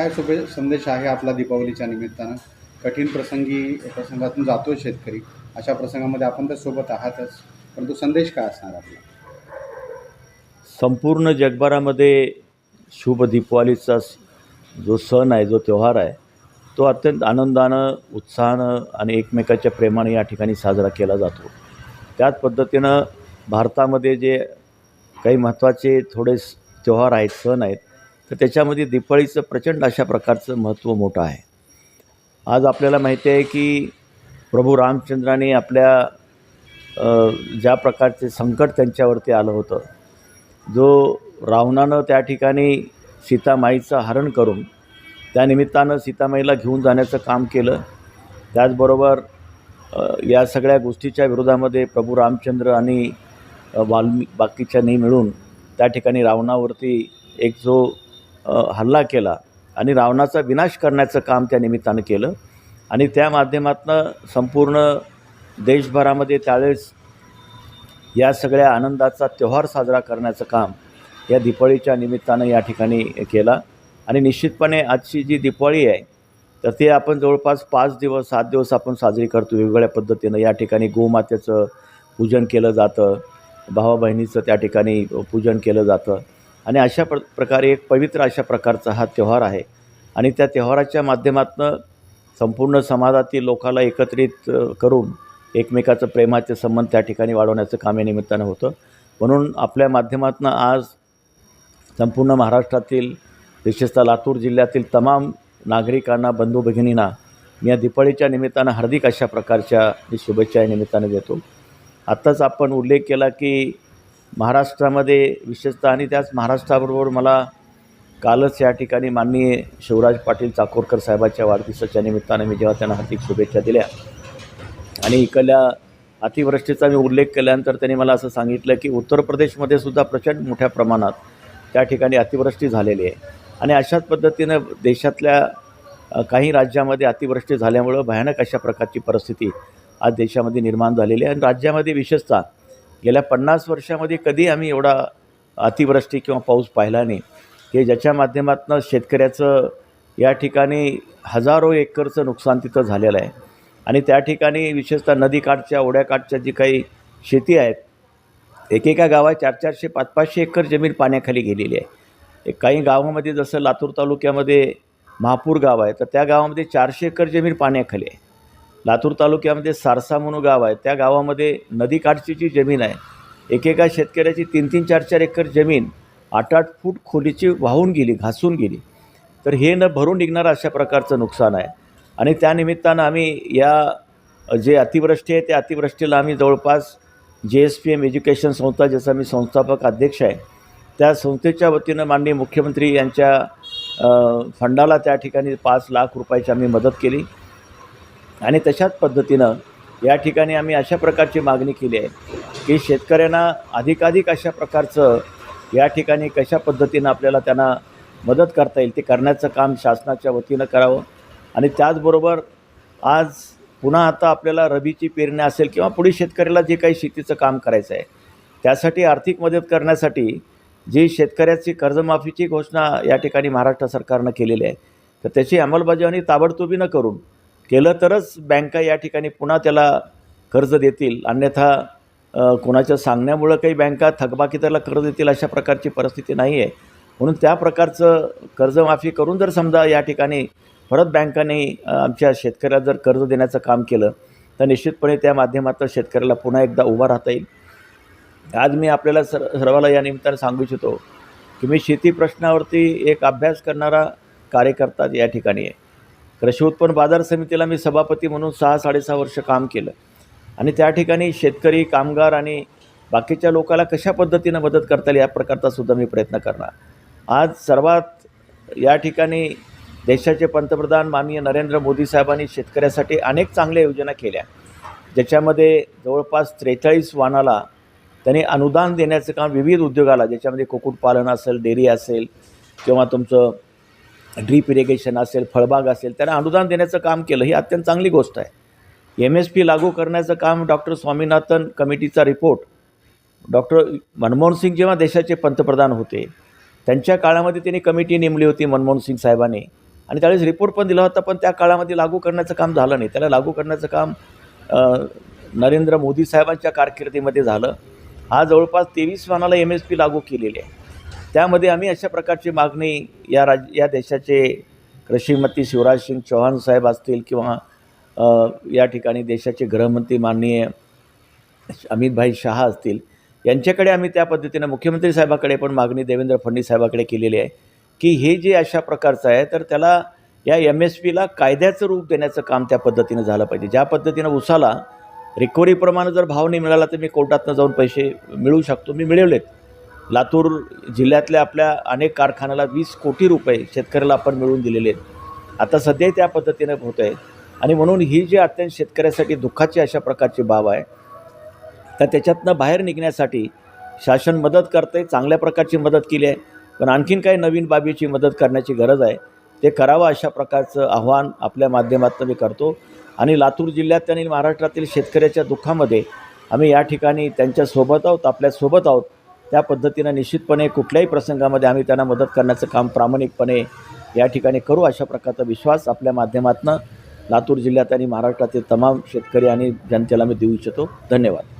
काय शुभे संदेश आहे आपला दीपावलीच्या निमित्तानं? कठीण प्रसंगी प्रसंगातून जातो शेतकरी. अशा प्रसंगामध्ये आपण तर सोबत आहातच. परंतु संदेश काय असणार आपला? संपूर्ण जगभरामध्ये शुभ दीपावलीचा स- जो सण आहे जो त्यौहार आहे तो अत्यंत आनंदानं उत्साहानं आणि एकमेकाच्या प्रेमाने या ठिकाणी साजरा केला जातो. त्याच पद्धतीनं भारतामध्ये जे काही महत्त्वाचे थोडे त्योहार त्यौहार आहेत सण आहेत तर त्याच्यामध्ये दिपाळीचं प्रचंड अशा प्रकारचं महत्त्व मोठं आहे. आज आपल्याला माहिती आहे की प्रभू रामचंद्राने आपल्या ज्या प्रकारचे संकट त्यांच्यावरती आलं होतं जो रावणानं त्या ठिकाणी सीतामाईचं हरण करून त्यानिमित्तानं सीतामाईला घेऊन जाण्याचं काम केलं. त्याचबरोबर या सगळ्या गोष्टीच्या विरोधामध्ये प्रभू रामचंद्र आणि अ, वाल्मी बाकीच्यांनी मिळून त्या ठिकाणी रावणावरती एक जो हल्ला केला आणि रावणाचा विनाश करण्याचं काम त्या निमित्तानं केलं. आणि त्या माध्यमातनं संपूर्ण देशभरामध्ये त्यावेळेस या सगळ्या आनंदाचा त्यौहार साजरा करण्याचं काम या दिपाळीच्या निमित्तानं या ठिकाणी केला. आणि निश्चितपणे आजची जी दिपाळी आहे तर ते आपण जवळपास पाच दिवस सात दिवस आपण साजरी करतो. वेगवेगळ्या पद्धतीनं या ठिकाणी गोमातेचं पूजन केलं जातं. भावा बहिणीचं त्या ठिकाणी पूजन केलं जातं. आणि अशा प्र प्रकारे एक पवित्र अशा प्रकारचा हा त्यौहार आहे. आणि त्या त्यौहाराच्या माध्यमातनं संपूर्ण समाजातील लोकाला एकत्रित करून एकमेकाचं प्रेमाचे संबंध त्या ठिकाणी वाढवण्याचं काम या निमित्तानं होतं. म्हणून आपल्या माध्यमातून आज संपूर्ण महाराष्ट्रातील विशेषतः लातूर जिल्ह्यातील तमाम नागरिकांना बंधू भगिनींना मी या दिपाळीच्या निमित्तानं हार्दिक अशा प्रकारच्या मी शुभेच्छा या निमित्तानं देतो. आत्ताच आपण उल्लेख केला की महाराष्ट्रामध्ये विशेषतः आणि त्याच महाराष्ट्राबरोबर मला कालच या ठिकाणी माननीय शिवराज पाटील चाकोरकर साहेबाच्या वाढदिवसाच्या निमित्तानं मी जेव्हा त्यांना हार्दिक शुभेच्छा दिल्या आणि इकडल्या अतिवृष्टीचा मी उल्लेख केल्यानंतर त्यांनी मला असं सांगितलं की उत्तर प्रदेशमध्ये सुद्धा प्रचंड मोठ्या प्रमाणात त्या ठिकाणी अतिवृष्टी झालेली आहे. आणि अशाच पद्धतीनं देशातल्या काही राज्यामध्ये अतिवृष्टी झाल्यामुळं भयानक अशा प्रकारची परिस्थिती आज देशामध्ये निर्माण झालेली आहे. आणि राज्यामध्ये विशेषतः गेल्या पन्नास वर्षामध्ये कधी आम्ही एवढा अतिवृष्टी किंवा पाऊस पाहिला नाही. की ज्याच्या माध्यमातून शेतकऱ्याचं या ठिकाणी हजारो एकरचं नुकसान तिथं झालेलं आहे. आणि त्या ठिकाणी विशेषतः नदीकाठच्या ओढ्याकाठच्या जी काही शेती आहेत एकेका गावात चार चारशे पाच पाचशे एकर जमीन पाण्याखाली गेलेली आहे. एक काही गावामध्ये जसं लातूर तालुक्यामध्ये महापूर गाव आहे तर त्या गावामध्ये चारशे एकर जमीन पाण्याखाली आहे. लातूर तालुक्यामध्ये सारसा म्हणून गाव आहे. त्या गावामध्ये नदीकाठची जी जमीन आहे. एकेका शेतकऱ्याची तीन तीन चार चार एकर जमीन आठ आठ फूट खोलीची वाहून गेली घासून गेली. तर हे न भरून निघणारं अशा प्रकारचं नुकसान आहे. आणि त्यानिमित्तानं आम्ही या जे अतिवृष्टी आहे त्या अतिवृष्टीला आम्ही जवळपास जे एस पी एम एज्युकेशन संस्था ज्याचा मी संस्थापक अध्यक्ष आहे त्या संस्थेच्या वतीनं माननीय मुख्यमंत्री यांच्या फंडाला त्या ठिकाणी पाच लाख रुपयाची आम्ही मदत केली. आणि तशाच पद्धतीनं या ठिकाणी आम्ही अशा प्रकारची मागणी केली आहे की शेतकऱ्यांना अधिकाधिक अशा प्रकारचं या ठिकाणी कशा पद्धतीनं आपल्याला त्यांना मदत करता येईल ते करण्याचं काम शासनाच्या वतीनं करावं. आणि त्याचबरोबर आज पुन्हा आता आपल्याला रबीची पेरणी असेल किंवा पुढे शेतकऱ्याला जे काही शेतीचं काम करायचं आहे त्यासाठी आर्थिक मदत करण्यासाठी जी शेतकऱ्याची कर्जमाफीची घोषणा या ठिकाणी महाराष्ट्र सरकारनं केलेली आहे तर त्याची अंमलबजावणी ताबडतोबीनं करून केलं तरच बँका या ठिकाणी पुन्हा त्याला कर्ज देतील. अन्यथा कोणाच्या सांगण्यामुळं काही बँका थकबाकी त्याला कर्ज देतील अशा प्रकारची परिस्थिती नाही आहे म्हणून त्या प्रकारचं कर्जमाफी करून जर समजा या ठिकाणी परत बँकांनी आमच्या शेतकऱ्याला जर कर्ज देण्याचं काम केलं तर निश्चितपणे त्या माध्यमातून शेतकऱ्याला पुन्हा एकदा उभा राहता येईल. आज मी आपल्याला सर सर्वाला या निमित्तानं सांगू इच्छितो की मी शेती प्रश्नावरती एक अभ्यास करणारा कार्यकर्ता या ठिकाणी आहे. कृषी उत्पन्न बाजार समितीला मी सभापती म्हणून सहा साडेसहा वर्ष काम केलं. आणि त्या ठिकाणी शेतकरी कामगार आणि बाकीच्या लोकाला कशा पद्धतीनं मदत करता येईल या प्रकारचा सुद्धा मी प्रयत्न करणार. आज सर्वात या ठिकाणी देशाचे पंतप्रधान माननीय नरेंद्र मोदी साहेबांनी शेतकऱ्यासाठी अनेक चांगल्या योजना केल्या. ज्याच्यामध्ये जवळपास त्रेचाळीस वाहनाला त्यांनी अनुदान देण्याचं काम विविध उद्योगाला ज्याच्यामध्ये कुक्कुटपालन असेल डेअरी असेल किंवा तुमचं ड्रीप इरिगेशन असेल फळबाग असेल त्यांना अनुदान देण्याचं काम केलं ही अत्यंत चांगली गोष्ट आहे. एम एस पी लागू करण्याचं काम डॉक्टर स्वामीनाथन कमिटीचा रिपोर्ट. डॉक्टर मनमोहन सिंग जेव्हा देशाचे पंतप्रधान होते त्यांच्या काळामध्ये त्यांनी कमिटी नेमली होती मनमोहन सिंग साहेबांनी. आणि त्यावेळेस रिपोर्ट पण दिला होता पण त्या काळामध्ये लागू करण्याचं काम झालं नाही. त्याला लागू करण्याचं काम नरेंद्र मोदी साहेबांच्या कारकिर्दीमध्ये झालं. हा जवळपास तेवीस वानाला एम एस पी लागू केलेली आहे. त्यामध्ये आम्ही अशा प्रकारची मागणी या राज या देशाचे कृषीमंत्री शिवराज सिंग चौहान साहेब असतील किंवा या ठिकाणी देशाचे गृहमंत्री माननीय अमितभाई शहा असतील यांच्याकडे आम्ही त्या पद्धतीनं मुख्यमंत्री साहेबाकडे पण मागणी देवेंद्र फडणवीस साहेबाकडे केलेली आहे की हे जे अशा प्रकारचं आहे तर त्याला या एम एस पीला कायद्याचं रूप देण्याचं काम त्या पद्धतीनं झालं पाहिजे. ज्या पद्धतीनं उसाला रिकव्हरीप्रमाणे जर भाव नाही मिळाला तर मी कोर्टातनं जाऊन पैसे मिळू शकतो मी मिळवलेत. लातूर जिल्ह्यातल्या आपल्या अनेक कारखान्याला वीस कोटी रुपये शेतकऱ्याला आपण मिळवून दिलेले आहेत. आता सध्याही त्या पद्धतीनं होत आहे. आणि म्हणून ही जी अत्यंत शेतकऱ्यासाठी दुःखाची अशा प्रकारची बाब आहे तर त्याच्यातनं बाहेर निघण्यासाठी शासन मदत करते चांगल्या प्रकारची मदत केली आहे. पण आणखीन काही नवीन बाबीची मदत करण्याची गरज आहे. ते करावं अशा प्रकारचं आव्हान आपल्या माध्यमातून मी करतो. आणि लातूर जिल्ह्यात आणि महाराष्ट्रातील शेतकऱ्याच्या दुःखामध्ये आम्ही या ठिकाणी त्यांच्यासोबत आहोत आपल्यासोबत आहोत. त्या पद्धतीनं निश्चितपणे कुठल्याही प्रसंगामध्ये आम्ही त्यांना मदत करण्याचं काम प्रामाणिकपणे या ठिकाणी करू. अशा प्रकारचा विश्वास आपल्या माध्यमातून लातूर जिल्ह्यात आणि महाराष्ट्रातील तमाम शेतकरी आणि जनतेला मी देऊ इच्छितो. धन्यवाद.